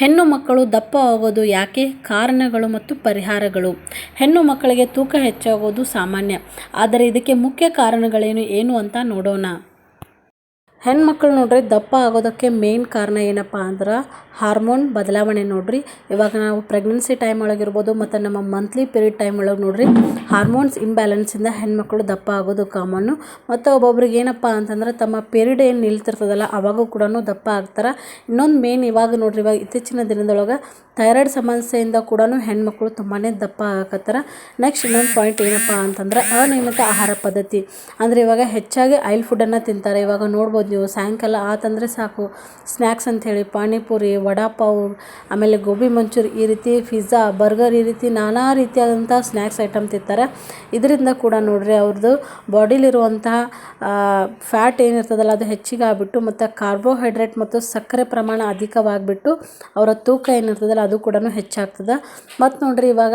ಹೆಣ್ಣು ಮಕ್ಕಳು ದಪ್ಪ ಆಗೋದು ಯಾಕೆ? ಕಾರಣಗಳು ಮತ್ತು ಪರಿಹಾರಗಳು. ಹೆಣ್ಣು ಮಕ್ಕಳಿಗೆ ತೂಕ ಹೆಚ್ಚಾಗೋದು ಸಾಮಾನ್ಯ. ಆದರೆ ಇದಕ್ಕೆ ಮುಖ್ಯ ಕಾರಣಗಳೇನು? ಏನು ಅಂತ ನೋಡೋಣ. ಹೆಣ್ಮಕ್ಳು ನೋಡ್ರಿ, ದಪ್ಪ ಆಗೋದಕ್ಕೆ ಮೇನ್ ಕಾರಣ ಏನಪ್ಪ ಅಂದ್ರೆ ಹಾರ್ಮೋನ್ ಬದಲಾವಣೆ ನೋಡ್ರಿ. ಇವಾಗ ನಾವು ಪ್ರೆಗ್ನೆನ್ಸಿ ಟೈಮ್ ಒಳಗಿರ್ಬೋದು ಮತ್ತು ನಮ್ಮ ಮಂತ್ಲಿ ಪೀರಿಯಡ್ ಟೈಮ್ ಒಳಗೆ ನೋಡ್ರಿ ಹಾರ್ಮೋನ್ಸ್ ಇಂಬ್ಯಾಲೆನ್ಸಿಂದ ಹೆಣ್ಮಕ್ಳು ದಪ್ಪ ಆಗೋದು ಕಾಮನ್ನು ಮತ್ತು ಒಬ್ಬೊಬ್ರಿಗೆ ಏನಪ್ಪ ಅಂತಂದ್ರೆ ತಮ್ಮ ಪೀರಿಯಡ್ ಏನು ನಿಲ್ತಿರ್ತದಲ್ಲ, ಅವಾಗೂ ಕೂಡ ದಪ್ಪ ಆಗ್ತಾರೆ. ಇನ್ನೊಂದು ಮೇನ್ ಇವಾಗ ನೋಡ್ರಿ, ಇವಾಗ ಇತ್ತೀಚಿನ ದಿನದೊಳಗೆ ಥೈರಾಯ್ಡ್ ಸಮಸ್ಯೆಯಿಂದ ಕೂಡ ಹೆಣ್ಮಕ್ಳು ತುಂಬಾ ದಪ್ಪ ಆಗತ್ತಾರ ನೆಕ್ಸ್ಟ್ ಇನ್ನೊಂದು ಪಾಯಿಂಟ್ ಏನಪ್ಪ ಅಂತಂದ್ರೆ ಅನಿಯಮಿತ ಆಹಾರ ಪದ್ಧತಿ. ಅಂದರೆ ಇವಾಗ ಹೆಚ್ಚಾಗಿ ಆಯಿಲ್ ಫುಡ್ಡನ್ನು ತಿಂತಾರೆ. ಇವಾಗ ನೋಡ್ಬೋದು ನೀವು ಸಾಯಂಕಾಲ ಆತಂದರೆ ಸಾಕು. ಸ್ನ್ಯಾಕ್ಸ್ ಅಂಥೇಳಿ, ಪಾನಿಪುರಿ, ವಡಾಪಾವ್, ಆಮೇಲೆ ಗೋಬಿ ಮಂಚೂರಿ, ಈ ರೀತಿ ಪಿಜ್ಜಾ, ಬರ್ಗರ್, ಈ ರೀತಿ ನಾನಾ ರೀತಿಯಾದಂಥ ಸ್ನ್ಯಾಕ್ಸ್ ಐಟಮ್ ತಿಂತಾರೆ. ಇದರಿಂದ ಕೂಡ ನೋಡ್ರಿ ಅವ್ರದ್ದು ಬಾಡಿಲಿರುವಂತಹ ಫ್ಯಾಟ್ ಏನಿರ್ತದಲ್ಲ, ಅದು ಹೆಚ್ಚಿಗೆ ಆಗಿಬಿಟ್ಟು ಮತ್ತು ಕಾರ್ಬೋಹೈಡ್ರೇಟ್ ಮತ್ತು ಸಕ್ಕರೆ ಪ್ರಮಾಣ ಅಧಿಕವಾಗಿಬಿಟ್ಟು ಅವರ ತೂಕ ಏನಿರ್ತದಲ್ಲ, ಅದು ಕೂಡ ಹೆಚ್ಚಾಗ್ತದೆ. ಮತ್ತು ನೋಡ್ರಿ ಇವಾಗ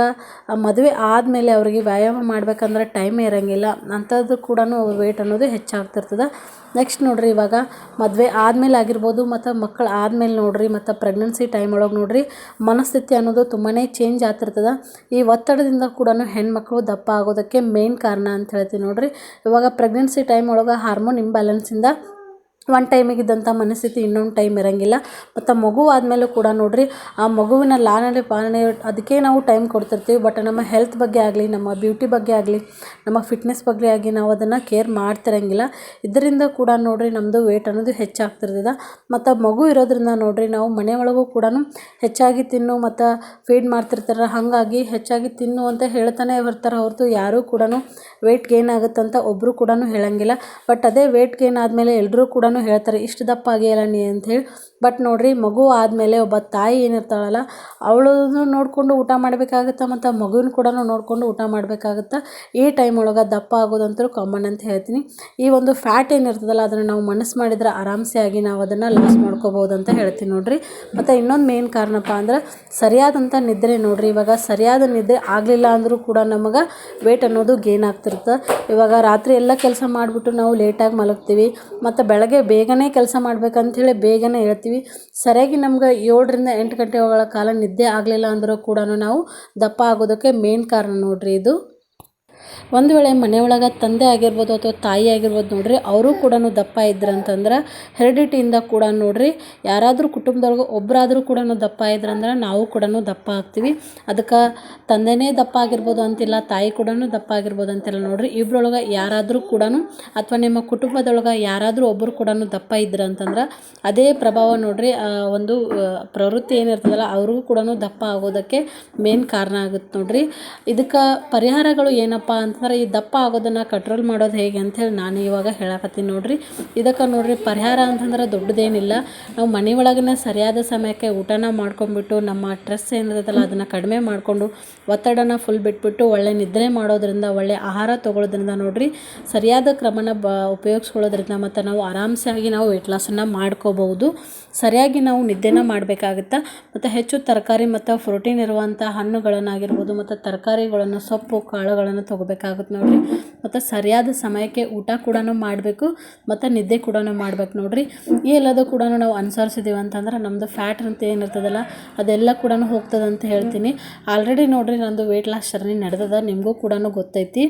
ಮದುವೆ ಆದಮೇಲೆ ಅವರಿಗೆ ವ್ಯಾಯಾಮ ಮಾಡಬೇಕಂದ್ರೆ ಟೈಮೇ ಇರೋಂಗಿಲ್ಲ. ಅಂಥದ್ದು ಕೂಡ ವೇಟ್ ಅನ್ನೋದು ಹೆಚ್ಚಾಗ್ತಿರ್ತದೆ. ನೆಕ್ಸ್ಟ್ ನೋಡ್ರಿ ಇವಾಗ ಮದುವೆ ಆದಮೇಲೆ ಆಗಿರ್ಬೋದು ಮತ್ತು ಮಕ್ಕಳು ಆದಮೇಲೆ ನೋಡ್ರಿ, ಮತ್ತು ಪ್ರೆಗ್ನೆನ್ಸಿ ಟೈಮ್ ಒಳಗೆ ನೋಡ್ರಿ, ಮನಸ್ಥಿತಿ ಅನ್ನೋದು ತುಂಬಾ ಚೇಂಜ್ ಆಗ್ತಿರ್ತದೆ. ಈ ಒತ್ತಡದಿಂದ ಕೂಡ ಹೆಣ್ಮಕ್ಳು ದಪ್ಪ ಆಗೋದಕ್ಕೆ ಮೇನ್ ಕಾರಣ ಅಂತ ಹೇಳ್ತೀನಿ ನೋಡ್ರಿ. ಇವಾಗ ಪ್ರೆಗ್ನೆನ್ಸಿ ಟೈಮ್ ಒಳಗೆ ಹಾರ್ಮೋನ್ ಇಂಬ್ಯಾಲೆನ್ಸಿಂದ ಒಂದು ಟೈಮಿಗೆ ಇದ್ದಂಥ ಮನಸ್ಥಿತಿ ಇನ್ನೊಂದು ಟೈಮ್ ಇರೋಂಗಿಲ್ಲ. ಮತ್ತು ಮಗು ಆದಮೇಲೂ ಕೂಡ ನೋಡಿರಿ, ಆ ಮಗುವಿನ ಲಾಲನೆ ಪಾಲನೆ ಅದಕ್ಕೆ ನಾವು ಟೈಮ್ ಕೊಡ್ತಿರ್ತೀವಿ. ಬಟ್ ನಮ್ಮ ಹೆಲ್ತ್ ಬಗ್ಗೆ ಆಗಲಿ, ನಮ್ಮ ಬ್ಯೂಟಿ ಬಗ್ಗೆ ಆಗಲಿ, ನಮ್ಮ ಫಿಟ್ನೆಸ್ ಬಗ್ಗೆ ಆಗಿ ನಾವು ಅದನ್ನು ಕೇರ್ ಮಾಡ್ತಿರಂಗಿಲ್ಲ. ಇದರಿಂದ ಕೂಡ ನೋಡಿರಿ ನಮ್ಮದು ವೆಯ್ಟ್ ಅನ್ನೋದು ಹೆಚ್ಚಾಗ್ತಿರ್ತದೆ. ಮತ್ತು ಮಗು ಇರೋದ್ರಿಂದ ನೋಡಿರಿ ನಾವು ಮನೆ ಒಳಗೂ ಕೂಡ ಹೆಚ್ಚಾಗಿ ತಿನ್ನು, ಮತ್ತು ಫೀಡ್ ಮಾಡ್ತಿರ್ತಾರೆ. ಹಾಗಾಗಿ ಹೆಚ್ಚಾಗಿ ತಿನ್ನು ಅಂತ ಹೇಳ್ತಾನೆ ಬರ್ತಾರೆ. ಹೊರತು ಯಾರೂ ಕೂಡ ವೇಟ್ ಗೇನ್ ಆಗುತ್ತಂತ ಒಬ್ಬರು ಕೂಡ ಹೇಳೋಂಗಿಲ್ಲ. ಬಟ್ ಅದೇ ವೆಯ್ಟ್ ಗೇನ್ ಆದಮೇಲೆ ಎಲ್ಲರೂ ಕೂಡ ಹೇಳ್ತಾರೆ, ಇಷ್ಟು ದಪ್ಪ ಆಗಿಯಲ್ಲ ನೀ ಅಂಥೇಳಿ ಬಟ್ ನೋಡಿರಿ, ಮಗು ಆದಮೇಲೆ ಒಬ್ಬ ತಾಯಿ ಏನಿರ್ತಾಳಲ್ಲ, ಅವಳನ್ನು ನೋಡಿಕೊಂಡು ಊಟ ಮಾಡಬೇಕಾಗತ್ತೆ ಮತ್ತು ಮಗುವಿನ ಕೂಡ ನೋಡಿಕೊಂಡು ಊಟ ಮಾಡಬೇಕಾಗತ್ತೆ? ಈ ಟೈಮ್ ಒಳಗೆ ದಪ್ಪ ಆಗೋದಂತೂ ಕಾಮನ್ ಅಂತ ಹೇಳ್ತೀನಿ. ಈ ಒಂದು ಫ್ಯಾಟ್ ಏನಿರ್ತದಲ್ಲ, ಅದನ್ನು ನಾವು ಮನಸ್ಸು ಮಾಡಿದ್ರೆ ಆರಾಮ್ಸೆ ಆಗಿ ನಾವು ಅದನ್ನು ಲಾಸ್ ಮಾಡ್ಕೋಬೋದು ಅಂತ ಹೇಳ್ತೀನಿ ನೋಡಿರಿ. ಮತ್ತು ಇನ್ನೊಂದು ಮೇನ್ ಕಾರಣಪ್ಪ ಅಂದ್ರೆ ಸರಿಯಾದಂಥ ನಿದ್ರೆ ನೋಡಿರಿ. ಇವಾಗ ಸರಿಯಾದ ನಿದ್ರೆ ಆಗಲಿಲ್ಲ ಅಂದರೂ ಕೂಡ ನಮಗೆ ವೇಟ್ ಅನ್ನೋದು ಗೇನ್ ಆಗ್ತಿರುತ್ತೆ. ಇವಾಗ ರಾತ್ರಿ ಎಲ್ಲ ಕೆಲಸ ಮಾಡಿಬಿಟ್ಟು ನಾವು ಲೇಟಾಗಿ ಮಲಗ್ತೀವಿ, ಮತ್ತು ಬೆಳಗ್ಗೆ ಬೇಗನೆ ಕೆಲಸ ಮಾಡ್ಬೇಕಂಥೇಳಿ ಬೇಗನೆ ಹೇಳ್ತೀವಿ. ಸರಿಯಾಗಿ ನಮ್ಗೆ ಏಳರಿಂದ ಎಂಟು ಗಂಟೆ ಗಂಟೆಗಳ ಕಾಲ ನಿದ್ದೆ ಆಗಲಿಲ್ಲ ಅಂದರೂ ಕೂಡ ನಾವು ದಪ್ಪ ಆಗೋದಕ್ಕೆ ಮೇನ್ ಕಾರಣ ನೋಡಿರಿ ಇದು. ಒಂದು ವೇಳೆ ಮನೆಯೊಳಗೆ ತಂದೆ ಆಗಿರ್ಬೋದು ಅಥವಾ ತಾಯಿ ಆಗಿರ್ಬೋದು ನೋಡಿರಿ, ಅವರು ಕೂಡ ದಪ್ಪ ಇದ್ರಂತಂದ್ರೆ ಹೆರಿಡಿಟಿಯಿಂದ ಕೂಡ ನೋಡಿರಿ, ಯಾರಾದರೂ ಕುಟುಂಬದೊಳಗೆ ಒಬ್ಬರಾದರೂ ಕೂಡ ದಪ್ಪ ಇದ್ರಂದ್ರೆ ನಾವು ಕೂಡ ದಪ್ಪ ಆಗ್ತೀವಿ. ಅದಕ್ಕೆ ತಂದೆನೇ ದಪ್ಪ ಆಗಿರ್ಬೋದು ಅಂತಿಲ್ಲ, ತಾಯಿ ಕೂಡ ದಪ್ಪ ಆಗಿರ್ಬೋದು ಅಂತಿಲ್ಲ ನೋಡಿರಿ ಇಬ್ಬರೊಳಗೆ ಯಾರಾದರೂ ಕೂಡ ಅಥವಾ ನಿಮ್ಮ ಕುಟುಂಬದೊಳಗೆ ಯಾರಾದರೂ ಒಬ್ಬರು ಕೂಡ ದಪ್ಪ ಇದ್ರು ಅಂತಂದ್ರೆ ಅದೇ ಪ್ರಭಾವ ನೋಡಿರಿ ಒಂದು ಪ್ರವೃತ್ತಿ ಏನಿರ್ತದಲ್ಲ ಅವ್ರಿಗೂ ಕೂಡ ದಪ್ಪ ಆಗೋದಕ್ಕೆ ಮೇನ್ ಕಾರಣ ಆಗುತ್ತೆ ನೋಡಿರಿ. ಇದಕ್ಕೆ ಪರಿಹಾರಗಳು ಏನಪ್ಪ ಅಂತಂದ್ರೆ ಈ ದಪ್ಪ ಆಗೋದನ್ನು ಕಂಟ್ರೋಲ್ ಮಾಡೋದು ಹೇಗೆ ಅಂಥೇಳಿ ನಾನು ಇವಾಗ ಹೇಳಕತ್ತೀನಿ ನೋಡಿರಿ. ಇದಕ್ಕೆ ನೋಡಿರಿ ಪರಿಹಾರ ಅಂತಂದ್ರೆ ದೊಡ್ಡದೇನಿಲ್ಲ. ನಾವು ಮನೆ ಒಳಗನ್ನ ಸರಿಯಾದ ಸಮಯಕ್ಕೆ ಊಟನ ಮಾಡ್ಕೊಂಡ್ಬಿಟ್ಟು ನಮ್ಮ ಸ್ಟ್ರೆಸ್ ಏನಿರುತ್ತಲ್ಲ ಅದನ್ನು ಕಡಿಮೆ ಮಾಡಿಕೊಂಡು ಒತ್ತಡನ ಫುಲ್ ಬಿಟ್ಬಿಟ್ಟು ಒಳ್ಳೆ ನಿದ್ರೆ ಮಾಡೋದ್ರಿಂದ, ಒಳ್ಳೆ ಆಹಾರ ತೊಗೊಳೋದ್ರಿಂದ ನೋಡಿರಿ ಸರಿಯಾದ ಕ್ರಮನ ಬ ಉಪಯೋಗಿಸ್ಕೊಳ್ಳೋದ್ರಿಂದ ಮತ್ತು ನಾವು ಆರಾಮ್ಸಾಗಿ ನಾವು ವೆಯ್ಟ್ ಲಾಸನ್ನು ಮಾಡ್ಕೋಬಹುದು. ಸರಿಯಾಗಿ ನಾವು ನಿದ್ದೆನ ಮಾಡಬೇಕಾಗುತ್ತೆ? ಮತ್ತು ಹೆಚ್ಚು ತರಕಾರಿ ಮತ್ತು ಪ್ರೋಟೀನ್ ಇರುವಂಥ ಹಣ್ಣುಗಳನ್ನಾಗಿರ್ಬೋದು, ಮತ್ತು ತರಕಾರಿಗಳನ್ನು ಸೊಪ್ಪು, ಕಾಳುಗಳನ್ನು ತೊಗೋಬೇಕಾಗುತ್ತೆ ನೋಡಿರಿ. ಮತ್ತು ಸರಿಯಾದ ಸಮಯಕ್ಕೆ ಊಟ ಕೂಡ ಮಾಡಬೇಕು, ಮತ್ತು ನಿದ್ದೆ ಕೂಡ ಮಾಡ್ಬೇಕು ನೋಡಿರಿ. ಈ ಎಲ್ಲದೂ ಕೂಡ ನಾವು ಅನುಸರಿಸಿದ್ದೀವಿ ಅಂತಂದ್ರೆ ನಮ್ಮದು ಫ್ಯಾಟ್ ಅಂತ ಏನಿರ್ತದಲ್ಲ ಅದೆಲ್ಲ ಕೂಡ ಹೋಗ್ತದಂತ ಹೇಳ್ತೀನಿ. ಆಲ್ರೆಡಿ ನೋಡಿರಿ ನಂದು ವೆಯ್ಟ್ ಲಾಸ್ ಜರ್ನಿ ನಡೆದದ, ನಿಮಗೂ ಕೂಡ ಗೊತ್ತೈತಿ.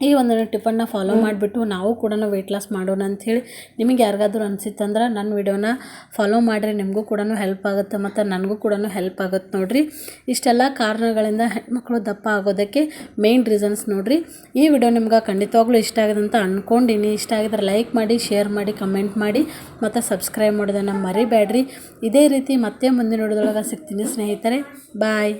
ಈ ಒಂದು ಟಿಫನ್ನ ಫಾಲೋ ಮಾಡಿಬಿಟ್ಟು ನಾವು ಕೂಡ ವೆಯ್ಟ್ ಲಾಸ್ ಮಾಡೋಣ ಅಂಥೇಳಿ ನಿಮಗೆ ಯಾರಿಗಾದ್ರೂ ಅನಿಸಿತ್ತಂದ್ರೆ ನನ್ನ ವಿಡಿಯೋನ ಫಾಲೋ ಮಾಡಿರಿ ನಿಮಗೂ ಕೂಡ ಹೆಲ್ಪ್ ಆಗುತ್ತೆ ಮತ್ತು ನನಗೂ ಕೂಡ ಹೆಲ್ಪ್ ಆಗುತ್ತೆ ನೋಡಿರಿ. ಇಷ್ಟೆಲ್ಲ ಕಾರಣಗಳಿಂದ ಹೆಣ್ಮಕ್ಳು ದಪ್ಪ ಆಗೋದಕ್ಕೆ ಮೇನ್ ರೀಸನ್ಸ್ ನೋಡಿರಿ. ಈ ವಿಡಿಯೋ ನಿಮ್ಗೆ ಖಂಡಿತವಾಗ್ಲೂ ಇಷ್ಟ ಆಗಿದೆ ಅಂತ ಅಂದ್ಕೊಂಡಿನಿ ಇಷ್ಟ ಆಗಿದ್ರೆ ಲೈಕ್ ಮಾಡಿ ಶೇರ್ ಮಾಡಿ ಕಮೆಂಟ್ ಮಾಡಿ ಮತ್ತು ಸಬ್ಸ್ಕ್ರೈಬ್ ಮಾಡೋದನ್ನು ಮರಿಬೇಡ್ರಿ. ಇದೇ ರೀತಿ ಮತ್ತೆ ಮುಂದಿನ ವಿಡಿಯೋದೊಳಗೆ ಸಿಗ್ತೀನಿ ಸ್ನೇಹಿತರೆ. ಬಾಯ್